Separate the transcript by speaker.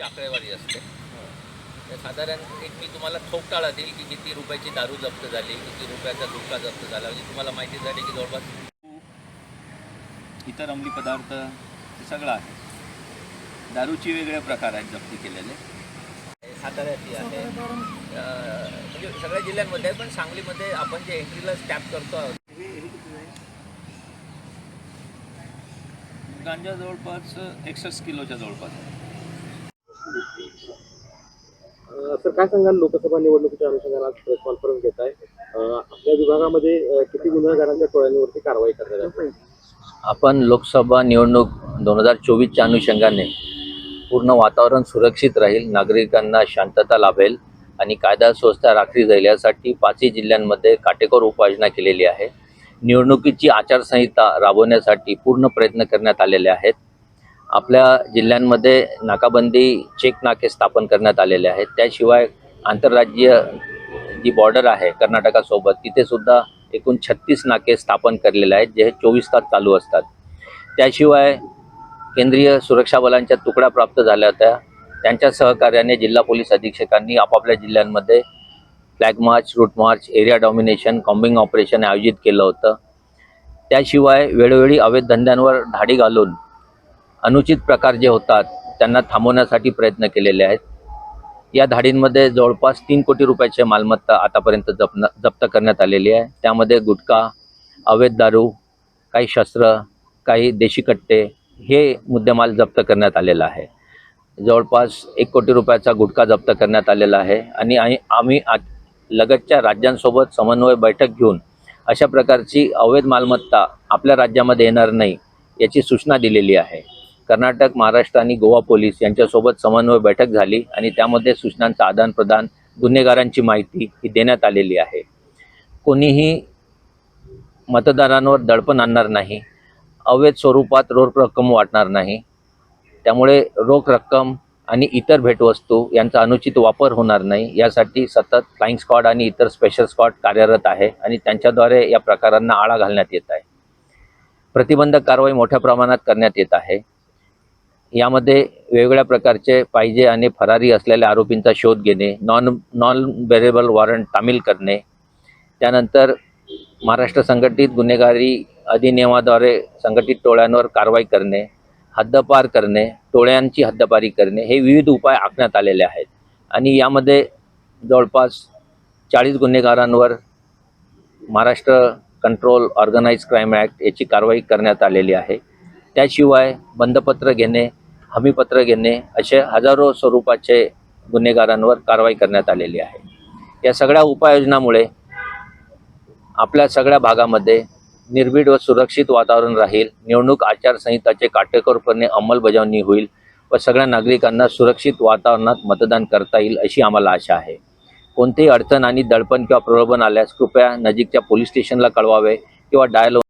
Speaker 1: पोलिसची आकडेवारी असते. तर साधारण एक मी तुम्हाला ठोकटाळा देईल की किती रुपयाची दारू जप्त झाली किती रुपयाचा धोका जप्त झाला. म्हणजे तुम्हाला माहिती झाली की जवळपास इतर अंमली पदार्थ हे सगळं आहे. दारूची वेगळे प्रकार आहेत जप्ती केलेले. साताऱ्याची आहे. म्हणजे सगळ्या जिल्ह्यांमध्ये आहे पण सांगलीमध्ये आपण जे एंट्रीला स्टॅम्प करतो आहोत. गांजा जवळपास एकसष्ट किलोच्या जवळपास आहे
Speaker 2: अ, सर काय सांगाल लोकसभा निवडणुकीच्या अनुषंगाने आज प्रेस कॉन्फरन्स घेत आहे. आपल्या विभागामध्ये किती गुन्हेगारांच्या टोळ्यांवरती कारवाई करण्यात
Speaker 1: आपण लोकसभा निवडणूक दोन हजार चोवीसच्या अनुषंगाने पूर्ण वातावरण सुरक्षित राहील नागरिकांना शांतता लाभेल आणि कायदा सुव्यवस्था राखली जाईल यासाठी पाचही जिल्ह्यांमध्ये काटेकोर उपाययोजना केलेली आहे. निवडणुकीची आचारसंहिता राबवण्यासाठी पूर्ण प्रयत्न करण्यात आलेले आहेत. आपल्या जिल्ह्यांमध्ये नाकाबंदी चेक नाके स्थापन करण्यात आलेले आहेत. त्याशिवाय आंतरराज्यीय जी बॉर्डर आहे कर्नाटकासोबत तिथे सुद्धा एकूण छत्तीस नाके स्थापन करलेले आहेत जे चोवीस तास चालू असतात. त्याशिवाय केंद्रीय सुरक्षा बलांच्या तुकड्या प्राप्त झाल्या होत्या. त्यांच्या सहकार्याने जिल्हा पोलीस अधीक्षकांनी आपापल्या जिल्ह्यांमध्ये flag march route march area domination combing operation आयोजित केलं होतं. त्याशिवाय वेळोवेळी अवैध धंद्यांवर धाडी घालून अनुचित प्रकार जे होतात त्यांना थांबवण्यासाठी प्रयत्न केलेले आहेत. या धाडींमध्ये जवळपास तीन कोटी रुपयाची मालमत्ता आतापर्यंत जपन जप्त करण्यात आलेली आहे. त्यामध्ये गुटखा अवैध दारू काही शस्त्र काही देशी कट्टे हे मुद्देमाल जप्त करण्यात आलेला आहे. जवळपास एक कोटी रुपयाचा गुटखा जप्त करण्यात आलेला आहे आणि आम्ही- आम्ही आ लगतच्या राज्यांसोबत समन्वय बैठक घेऊन अशा प्रकारची अवैध मालमत्ता आपल्या राज्यामध्ये येणार नाही याची सूचना दिलेली आहे. कर्नाटक महाराष्ट्र आणि गोवा पोलीस यांच्यासोबत समन्वय बैठक झाली आणि त्यामध्ये सूचनांचं आदानप्रदान गुन्हेगारांची माहिती ही देण्यात आलेली आहे. कोणीही मतदारांवर दडपण आणणार नाही अवैध स्वरूपात रोख रक्कम वाटणार नाही त्यामुळे रोख रक्कम आणि इतर भेटवस्तू यांचा अनुचित वापर होणार नाही यासाठी सतत फ्लाईंग स्क्वॉड आणि इतर स्पेशल स्क्वॉड कार्यरत आहे आणि त्यांच्याद्वारे या प्रकारांना आळा घालण्यात येत आहे. प्रतिबंधक कारवाई मोठ्या प्रमाणात करण्यात येत आहे. यामध्ये वेगवेगळ्या प्रकारचे पाहिजे आणि फरारी असलेल्या आरोपींचा शोध घेणे नॉन नॉन बेरेबल वॉरंट तामील करणे. त्यानंतर महाराष्ट्र संघटित गुन्हेगारी अधिनियमाद्वारे संघटित टोळ्यांवर कारवाई करणे हद्दपार करणे टोळ्यांची हद्दपारी करणे हे विविध उपाय आखण्यात आलेले आहेत. आणि यामध्ये जवळपास चाळीस गुन्हेगारांवर Maharashtra control organise crime act याची कारवाई करण्यात आलेली आहे. त्याशिवाय बंदपत्र घेणे हमीपत्र घेणे असे हजारो स्वरूपाचे गुन्हेगारांवर कारवाई करण्यात आलेली आहे. या सगळ्या उपाययोजनामुळे आपल्या सगळ्या भागामध्ये निर्भीड व सुरक्षित वातावरण राहील निवडणूक आचारसंहिताचे काटेकोरपणे अंमलबजावणी होईल व सगळ्या नागरिकांना सुरक्षित वातावरणात मतदान करता येईल अशी आम्हाला आशा आहे. कोणतीही अडचण आणि दडपण किंवा प्रलोभन आल्यास कृपया नजीकच्या पोलीस स्टेशनला कळवावे किंवा डायल